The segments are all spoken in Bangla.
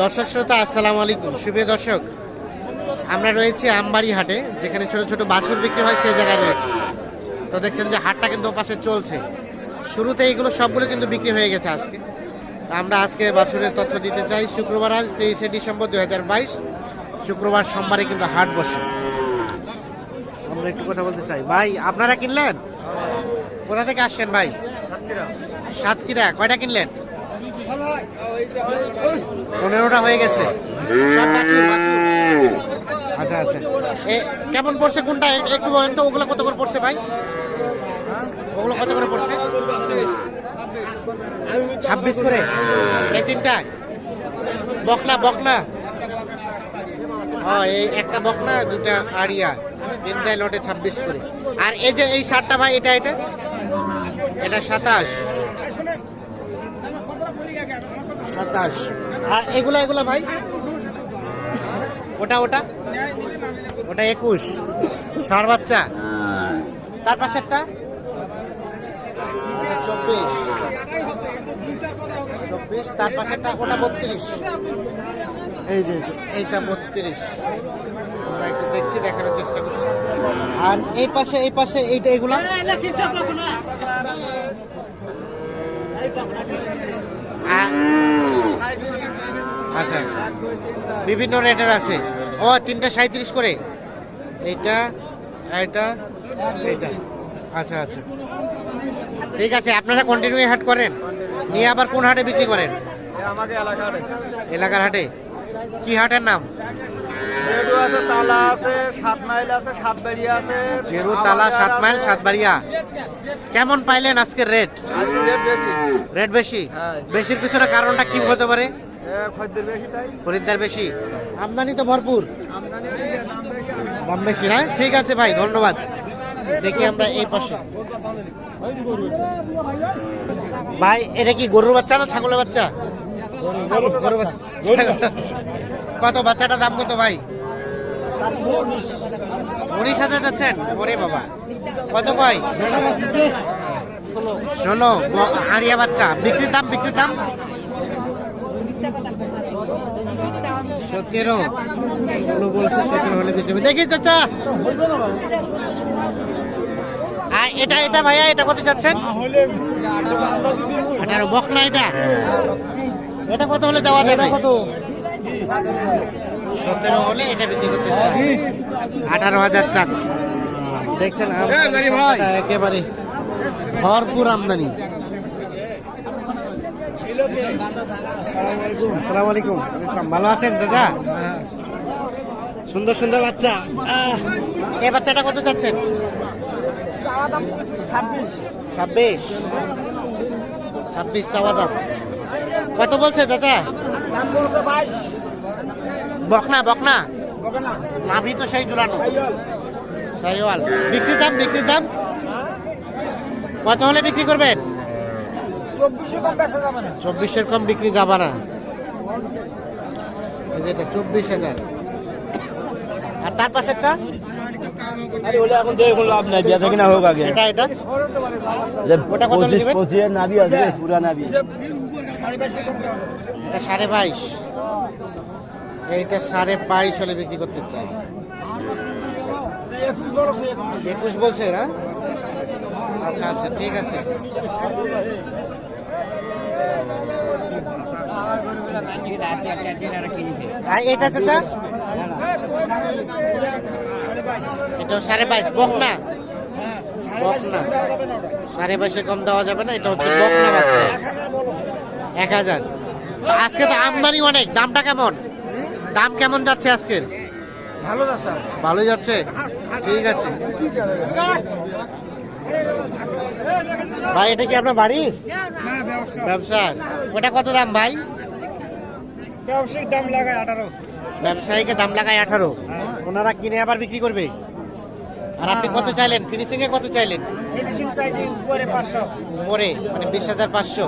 দর্শক শ্রোতা, আসসালামু আলাইকুম। সুপ্রিয় দর্শক, আমরা রয়েছি আমবাড়ি হাটে, যেখানে ছোট ছোট বাছুর বিক্রি হয়, সেই জায়গায় রয়েছে। তো দেখছেন যে হাটটা কিন্তু ওপাশে চলছে। শুরুতে এইগুলো সবগুলো কিন্তু বিক্রি হয়ে গেছে আজকে। তো আমরা আজকে বাছুরের তথ্য দিতে চাই। শুক্রবার আজ, তেইশে ডিসেম্বর দু হাজার বাইশ। শুক্রবার সোমবারে কিন্তু হাট বসে। আমরা একটু কথা বলতে চাই। ভাই, আপনারা কিনলেন? কোথা থেকে আসছেন ভাই? সাতক্ষীরা। কয়টা কিনলেন? পনেরোটা হয়ে গেছে। আচ্ছা আচ্ছা। এ, কেমন পড়ছে কোনটা? একটু বলেন তো, ওগুলো কত করে পড়ছে ভাই? ওগুলো কত করে পড়ছে? ছাব্বিশ করে? এই তিনটা? বকনা বকনা। হ্যাঁ এই একটা বকনা, দুটা আড়িয়া। তিনটায় লটে ছাব্বিশ করে। আর এই যে, এই শার্টটা ভাই, এটা এটা? এটা সাতাশ। সাতাশ। আর এগুলা এগুলা ভাই? ওটা ওটা? ওটা একুশ। ষাঁড় বাচ্চা? তার পাশেরটা ওটা চব্বিশ। চব্বিশ তার পাশেরটা ওটা বত্রিশ। এই যে। এইটা বত্রিশ। আমরা একটু দেখছি দেখানোর চেষ্টা করছি। আর এই পাশে এই পাশে এইটা এগুলা? আচ্ছা। বিভিন্ন রেটের আছে। ও তিনটা সাঁত্রিশ করে। এইটা এটা এইটা। আচ্ছা আচ্ছা। ঠিক আছে আপনারা কন্টিনিউ হাট করেন। নিয়ে আবার কোন হাটে বিক্রি করেন? এলাকার এলাকার হাটে। কি হাটের নাম? রেডু আছে তালা আছে সাত মাইল আছে সাত আছে। জেরু তালা সাত মাইল সাতবাড়িয়া। কেমন পাইলেন আজকের রেট? আজকে রেট বেশি। রেট বেশি? হ্যাঁ। বেশির পিছনে কারণটা কি হতে পারে? এ, খদ্দের বেশি তাই। খরিদ্দার বেশি। আমদানি তো ভরপুর। দাম বেশি। হ্যাঁ? ঠিক আছে ভাই ধন্যবাদ। দেখি আমরা এই পাশে। ভাই এটা কি গরুর বাচ্চা না ছাগলের বাচ্চা? কত বাচ্চাটা দাম কত ভাই? উনিশ হাজার যাচ্ছেন? ওরে বাবা। কত কয়? ষোলো। হাড়িয়া বাচ্চা। বিক্রির দাম বিক্রির দাম? সতেরো। বলছে, সতেরো হলে দেখি চাচা। আর এটা এটা ভাইয়া, এটা কত চাচ্ছেন আঠারো। বক না এটা? এটা কত হলে দেওয়া যাবে? সতেরো হলে এটা বিক্রি করতে চাই। আঠারো হাজার চাচ্ছে। দেখছেন একেবারে ভরপুর আমদানি। আসসালামু আলাইকুম। ভালো আছেন দাদা সুন্দর সুন্দর বাচ্চা। এই বাচ্চাটা কত চাচ্ছেন? ছাব্বিশ। ছাব্বিশ চাওয়া দাম। কত বলছে দাদা বকনা বকনা। বকে না নাভি তো সেই ঝুলানো। সাইওয়াল। বিক্রি দাম বিক্রি দাম? কত হলে বিক্রি করবেন? চব্বিশে কম বেচা যাবে না। চব্বিশের কম বিক্রি যাবে না। এই যে এটা চব্বিশ হাজার। আর তার পাশেরটা? আরে ওটা এখন দেখে কোনো লাভ নাই বেচা কিনা হোক আগে। এটা এটা? ওটা কত নেবেন? পঁচিশের নাবি আছে পুরা নাবি এটা সাড়ে বাইশ। এইটা সাড়ে বাইশ হলে বিক্রি করতে চাই। একুশ বলছে না? আচ্ছা আচ্ছা ঠিক আছে। এটা চাচা? এটা সাড়ে বাইশ, বকনা? বকনা। সাড়ে বাইশে কম দেওয়া যাবে না, এটা হচ্ছে বকনা বাচ্চা। এক হাজার। আজকে তো আমদানি অনেক, দামটা কেমন? দাম কেমন যাচ্ছে আজকের? ভালো যাচ্ছে ভালোই যাচ্ছে? ঠিক আছে। ভাই এটা কি আপনার বাড়ি? ব্যবসা। ওটা কত দাম ভাই? ব্যবসায়িক দাম লাগায় আঠারো। ব্যবসায়ীকে দাম লাগায় আঠারো। ওনারা কিনে আবার বিক্রি করবে? আর আপনি কত চাইলেন? ফিনিশিং এ কত চাইলেন? উপরে মানে বিশ হাজার পাঁচশো।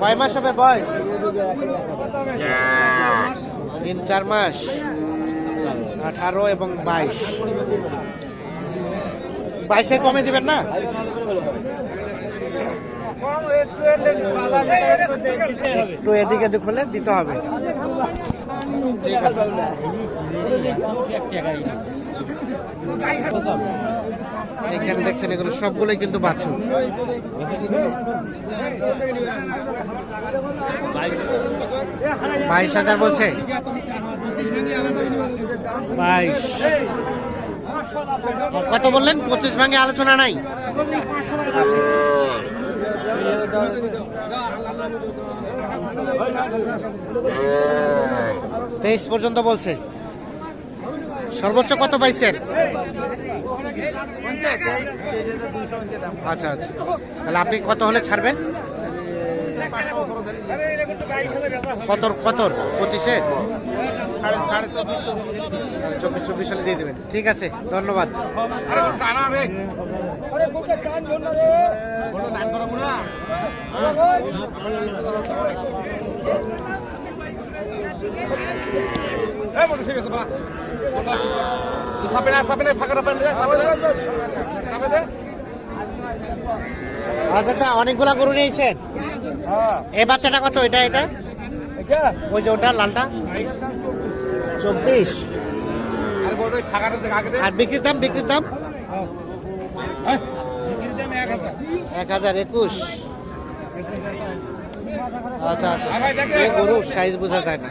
কয় মাস হবে বয়স? তিন, চার মাস? আঠারো এবং বাইশ। বাইশে কমে দিবেন না? একটু এদিকে হলে দিতে হবে। ঠিক আছে। এখানে দেখছেন এগুলো সবগুলোই কিন্তু বাছুর। বাইশ হাজার বলছে। বাইশ। কত বললেন? পঁচিশ ভাঙে আলোচনা নাই। তেইশ পর্যন্ত বলছে। সর্বোচ্চ কত পাইছেন? আচ্ছা আচ্ছা। তাহলে আপনি কত হলে ছাড়বেন? কত কত পঁচিশে? সাড়ে চব্বিশ চব্বিশ। সালে দিয়ে দেবেন। ঠিক আছে ধন্যবাদ। আচ্ছা আচ্ছা অনেকগুলা গরু নিয়েছেন? এই বাচ্চাটা কত? এটা এটা? ওই যে ওটা লালটা? চব্বিশ। আর বিক্রির দাম বিক্রির দাম? এক হাজার। একুশ। আচ্ছা আচ্ছা। গরু সাইজ বোঝা যায় না।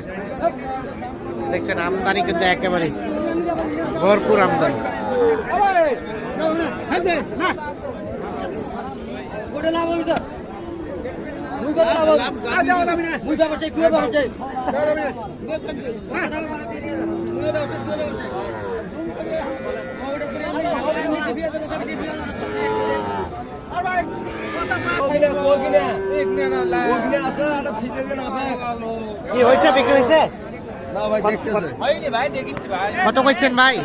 দেখছেন আমদানি কিন্তু একেবারে ভরপুর আমদানি। কি হয়েছে বিক্রি হয়েছে? কত কইছেন ভাই?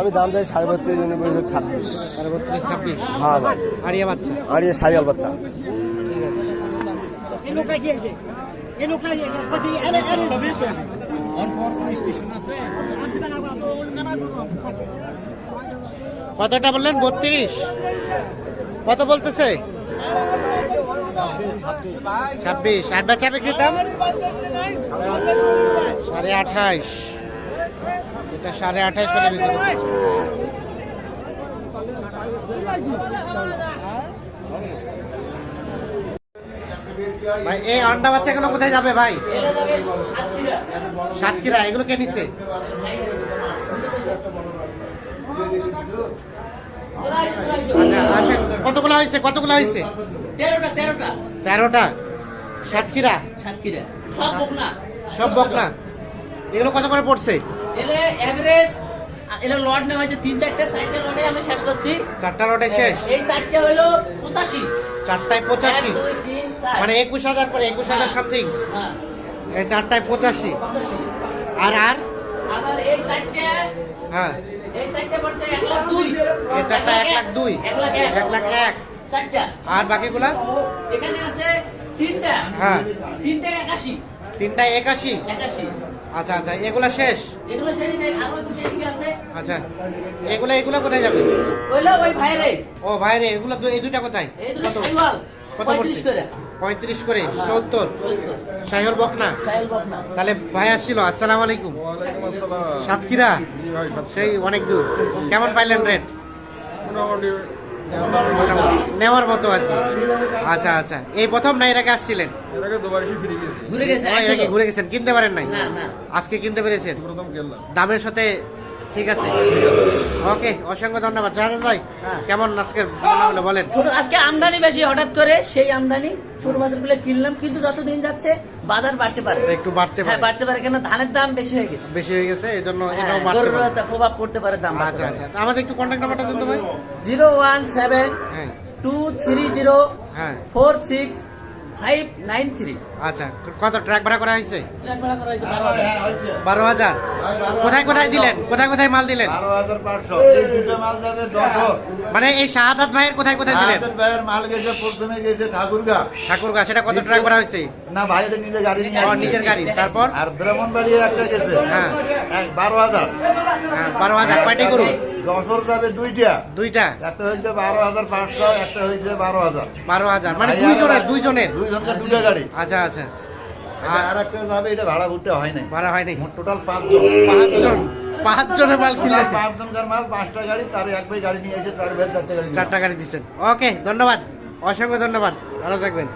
আমি দাম চাই সাড়ে বত্রিশ জন্য বলেছে ছাব্বিশ। সাড়ে বত্রিশ ছাব্বিশ। হ্যাঁ ভাই। আড়িয়া বাচ্চা। আর এই সাড়ে আল বাচ্চা। কতটা বললেন? বত্রিশ? কত বলতেছে? ছাব্বিশ। আর বেচা বিক্রির দাম? সাড়ে আঠাইশ। এটা সাড়ে আঠাইশ হলে বিক্রি ভাই এই অন্ডা বাচ্চাগুলো কোথায় যাবে ভাই? সাতক্ষীরা এগুলো কে নিচ্ছে কতগুলো হয়েছে কতগুলো হয়েছে? তেরোটা। তেরোটা? সাতক্ষীরা? সাতক্ষীরা। সব বকনা। সব বকনা? এগুলো কত করে পড়ছে? এলে এভারেজ এলে লট নেওয়া হয়েছে তিন চারটে চারটে লটে আমি শেষ করছি। চারটা লটে শেষ? এই চারটে হলো পঁচাশি। চারটায় পঁচাশি। মানে একুশ হাজার করে একুশ হাজার সামথিং হ্যাঁ, এই চারটায় পঁচাশি। আর আর? আবার এই চারটে হ্যাঁ। এই চারটে পড়ছে এক লাখ দুই। এই চারটা এক লাখ দুই। এক লাখ এক। আর বাকিগুলা? এখানে আছে তিনটা? হ্যাঁ। তিনটা একাশি? তিনটায় একাশি? একাশি। আচ্ছা আচ্ছা এগুলা শেষ? এগুলো সেই আরও দুটো এদিকে আছে। আচ্ছা এগুলা এগুলা কোথায় যাবে? ওইলো ওই ভাইরে। ও ভাইরে এগুলো দু- এই দুটা কোথায়? এই দুটো সাইওয়াল। কত পঁয়ত্রিশ পড়ছে? করে। পঁয়ত্রিশ করে সত্তর। সাহির বকনা? তাহলে ভাই আসছিল আসসালাম আলাইকুম। সাতক্ষীরা? সেই অনেক দূর। কেমন পাইলেন রেট নেওয়ার মতো আর কি। আচ্ছা আচ্ছা। এই প্রথম না এর আগে আসছিলেন? ঘুরে গেছেন। কিনতে পারেন নাই? না, না। আজকে কিনতে পেরেছেন? দামের সাথে ঠিক আছে। ওকে অসংখ্য ধন্যবাদ। জানেন ভাই হ্যাঁ। কেমন আজকের মনে হলো বলেন আজকে আমদানি বেশি হঠাৎ করে সেই আমদানি ছোট মাছেরগুলো কিনলাম কিন্তু যতদিন যাচ্ছে বাজার বাড়তে পারে। একটু বাড়তে হ্যাঁ পারে। বাড়তে পারে কেন ধানের দাম বেশি হয়ে গেছে। বেশি হয়ে গেছে এই জন্য হ্যাঁ, এটাও বাড়তে পারে। প্রভাব পড়তে পারে দাম আচ্ছা আচ্ছা। আমাদের একটু কন্ট্যাক্ট নাম্বারটা দিন তো ভাই। Zero one seven two three zero four six five nine three. আচ্ছা কত ট্রাক ভাড়া করা হয়েছে? ট্রাক ভাড়া করা হয়েছে বারো হাজার। কোথায় কোথায় দিলেন? কোথায় কোথায় মাল দিলেন? পাঁচশো। মাল যাবে মানে এই শাহাদাত ভাইয়ের কোথায় কোথায় দিলেন? ভাইয়ের মাল গেছে প্রথমে গেছে ঠাকুরগা। ঠাকুরগা সেটা কত ট্রাক ভাড়া হয়েছে? না ভাইটা নিজে গাড়ি। নিজের গাড়ি। তারপর? আর ব্রাহ্মণবাড়ির একটা গেছে। হ্যাঁ। বারো হাজার। হ্যাঁ, বারো হাজার কয়টাই করুন যশোর যাবে দুইটা। দুইটা? একটা হয়েছে বারো হাজার পাঁচশো একটা হয়েছে বারো হাজার। বারো হাজার। মানে দুইজনের দুইজনের। দুইজনকে দুটো গাড়ি। আচ্ছা আচ্ছা। আর একটা যাবে এটা ভাড়া হয় নাই। ভাড়া হয়নি। টোটাল পাঁচজন। পাঁচজন। পাঁচজনের মাল কিনলেন। টোটাল পাঁচজনকার মাল? পাঁচটা গাড়ি তার এক ভাই গাড়ি নিয়ে এসে চার ভাই চারটে গাড়ি চারটা গাড়ি দিচ্ছেন। ওকে ধন্যবাদ। অসংখ্য ধন্যবাদ। ভালো থাকবেন।